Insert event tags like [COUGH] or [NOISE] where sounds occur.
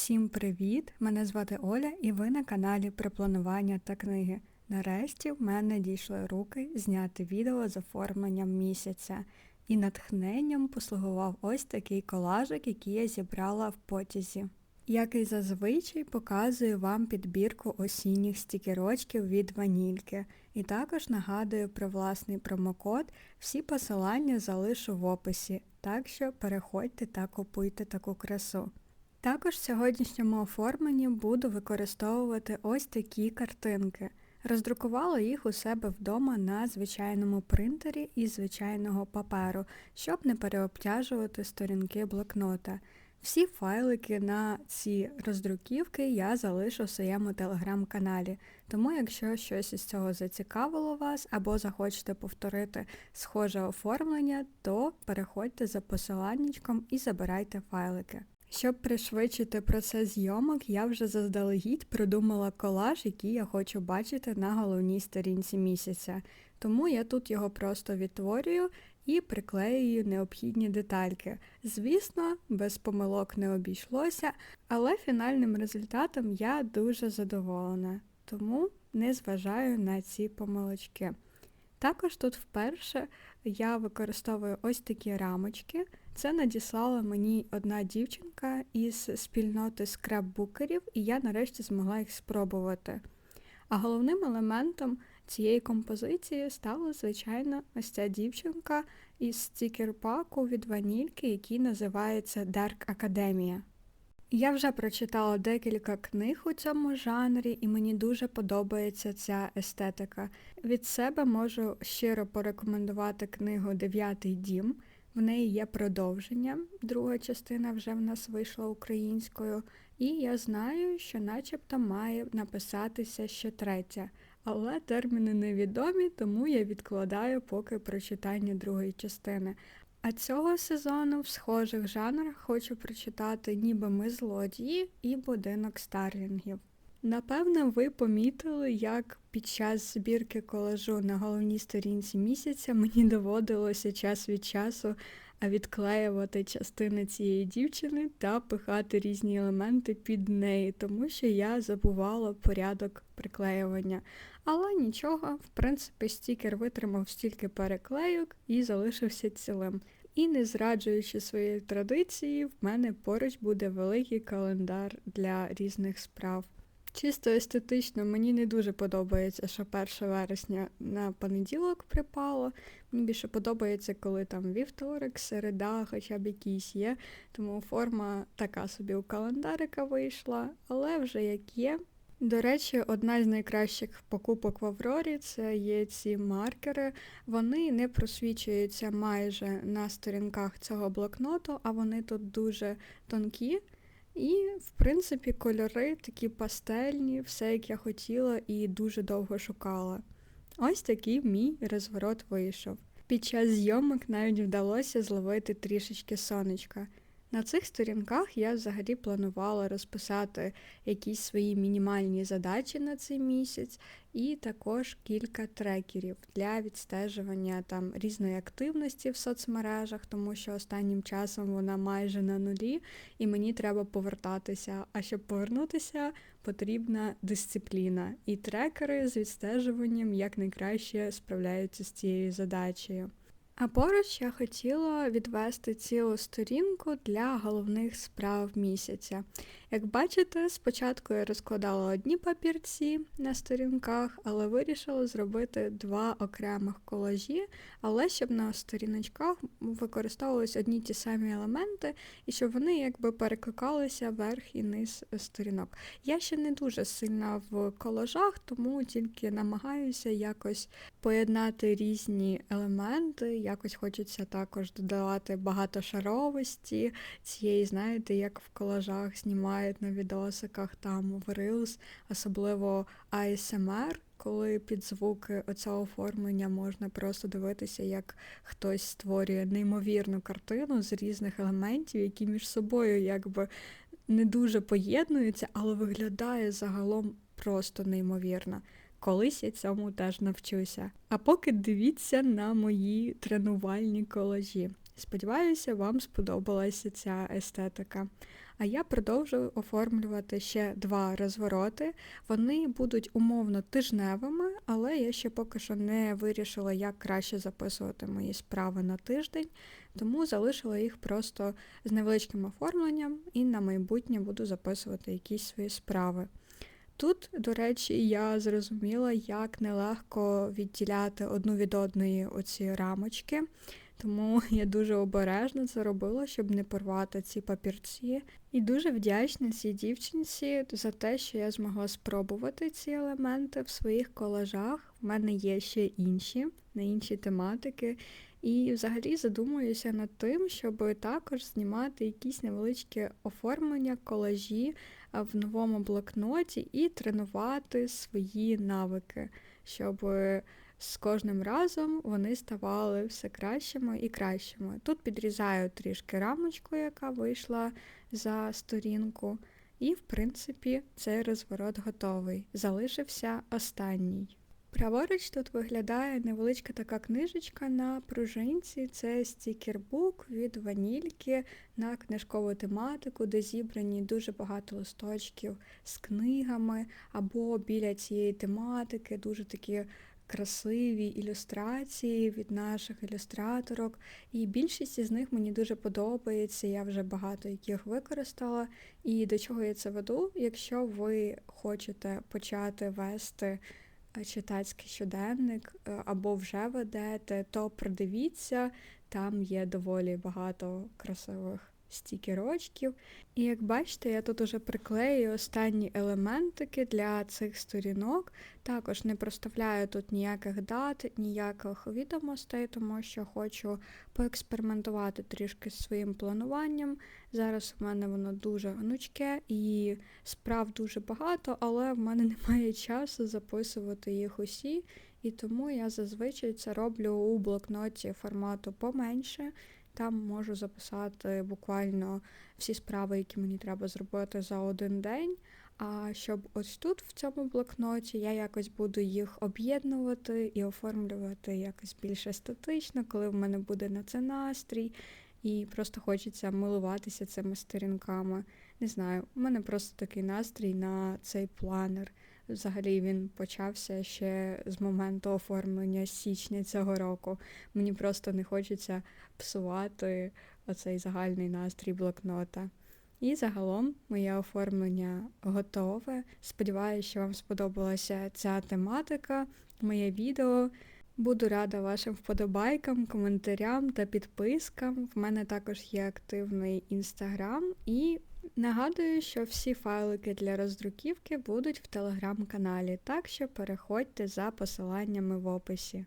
Всім привіт! Мене звати Оля і ви на каналі про планування та книги. Нарешті в мене дійшли руки зняти відео з оформленням місяця. І натхненням послугував ось такий колажик, який я зібрала в потязі. Як і зазвичай показую вам підбірку осінніх стікерочків від ванільки. І також нагадую про власний промокод. Всі посилання залишу в описі, так що переходьте та купуйте таку красу. Також в сьогоднішньому оформленні буду використовувати ось такі картинки. Роздрукувала їх у себе вдома на звичайному принтері із звичайного паперу, щоб не переобтяжувати сторінки блокнота. Всі файлики на ці роздруківки я залишу в своєму телеграм-каналі, тому якщо щось із цього зацікавило вас або захочете повторити схоже оформлення, то переходьте за посиланнячком і забирайте файлики. Щоб пришвидшити процес зйомок, я вже заздалегідь придумала колаж, який я хочу бачити на головній сторінці місяця. Тому я тут його просто відтворюю і приклеюю необхідні детальки. Звісно, без помилок не обійшлося, але фінальним результатом я дуже задоволена, тому не зважаю на ці помилочки. Також тут вперше я використовую ось такі рамочки. Це надіслала мені одна дівчинка із спільноти скраббукерів, і я нарешті змогла їх спробувати. А головним елементом цієї композиції стала, звичайно, ось ця дівчинка із стікер-паку від ванільки, який називається Dark Academia. Я вже прочитала декілька книг у цьому жанрі, і мені дуже подобається ця естетика. Від себе можу щиро порекомендувати книгу Дев'ятий дім. В неї є продовження, друга частина вже в нас вийшла українською, і я знаю, що начебто має написатися ще третя. Але терміни невідомі, тому я відкладаю поки прочитання другої частини. А цього сезону в схожих жанрах хочу прочитати ніби ми злодії і будинок Старлінгів. Напевно, ви помітили, як під час збірки колажу на головній сторінці місяця мені доводилося час від часу відклеювати частини цієї дівчини та пихати різні елементи під неї, тому що я забувала порядок приклеювання. Але нічого, в принципі, стікер витримав стільки переклейок і залишився цілим. І не зраджуючи своєї традиції, в мене поруч буде великий календар для різних справ. Чисто естетично мені не дуже подобається, що 1 вересня на понеділок припало. Мені більше подобається, коли там вівторок, середа, хоча б якийсь є. Тому форма така собі у календарика вийшла, але вже як є. До речі, одна з найкращих покупок в Аврорі це є ці маркери. Вони не просвічуються майже на сторінках цього блокноту, а вони тут дуже тонкі. І, в принципі, кольори такі пастельні, все як я хотіла і дуже довго шукала. Ось такий мій розворот вийшов. Під час зйомок навіть вдалося зловити трішечки сонечка. На цих сторінках я взагалі планувала розписати якісь свої мінімальні задачі на цей місяць, і також кілька трекерів для відстежування там різної активності в соцмережах, тому що останнім часом вона майже на нулі, і мені треба повертатися. А щоб повернутися, потрібна дисципліна. І трекери з відстежуванням якнайкраще справляються з цією задачею. А поруч я хотіла відвести цілу сторінку для головних справ місяця. Як бачите, спочатку я розкладала одні папірці на сторінках, але вирішила зробити два окремих колажі, але щоб на сторіночках використовувалися одні ті самі елементи, і щоб вони якби перекликалися верх і низ сторінок. Я ще не дуже сильна в колажах, тому тільки намагаюся якось поєднати різні елементи. Якось хочеться також додавати багатошаровості цієї, знаєте, як в колажах знімають знімають на відосиках там в Reels, особливо ASMR, коли під звуки оцього оформлення можна просто дивитися, як хтось створює неймовірну картину з різних елементів, які між собою якби не дуже поєднуються, але виглядає загалом просто неймовірно. Колись я цьому теж навчуся. А поки дивіться на мої тренувальні колажі. Сподіваюся, вам сподобалася ця естетика. А я продовжую оформлювати ще два розвороти. Вони будуть умовно тижневими, але я ще поки що не вирішила, як краще записувати мої справи на тиждень, тому залишила їх просто з невеличким оформленням і на майбутнє буду записувати якісь свої справи. Тут, до речі, я зрозуміла, як нелегко відділяти одну від одної оці рамочки, тому [LAUGHS] я дуже обережно це робила, щоб не порвати ці папірці. І дуже вдячна цій дівчинці за те, що я змогла спробувати ці елементи в своїх колажах. В мене є ще інші на інші тематики. І взагалі задумуюся над тим, щоб також знімати якісь невеличкі оформлення, колажі в новому блокноті і тренувати свої навики, щоб з кожним разом вони ставали все кращими і кращими. Тут підрізаю трішки рамочку, яка вийшла за сторінку, і, в принципі, цей розворот готовий. Залишився останній. Праворуч тут виглядає невеличка така книжечка на пружинці. Це стікербук від ванільки на книжкову тематику, де зібрані дуже багато листочків з книгами або біля цієї тематики, дуже такі красиві ілюстрації від наших ілюстраторок. І більшість із них мені дуже подобається. Я вже багато яких використала. І до чого я це веду? Якщо ви хочете почати вести читацький щоденник е, або вже ведете, то придивіться, там є доволі багато красивих стікерочків. І як бачите, я тут уже приклею останні елементики для цих сторінок. Також не проставляю тут ніяких дат, ніяких відомостей, тому що хочу поекспериментувати трішки з своїм плануванням. Зараз у мене воно дуже гнучке і справ дуже багато, але в мене [LAUGHS] немає часу записувати їх усі. І тому я зазвичай це роблю у блокноті формату поменше. Там можу записати буквально всі справи, які мені треба зробити за один день. А щоб ось тут, в цьому блокноті, я якось буду їх об'єднувати і оформлювати якось більш естетично, коли в мене буде на це настрій, і просто хочеться милуватися цими сторінками. Не знаю, у мене просто такий настрій на цей планер. Взагалі він почався ще з моменту оформлення січня цього року. Мені просто не хочеться псувати оцей загальний настрій блокнота. І загалом моє оформлення готове. Сподіваюся, що вам сподобалася ця тематика, моє відео. Буду рада вашим вподобайкам, коментарям та підпискам. В мене також є активний інстаграм і Нагадую, що всі файлики для роздруківки будуть в телеграм-каналі, так що переходьте за посиланнями в описі.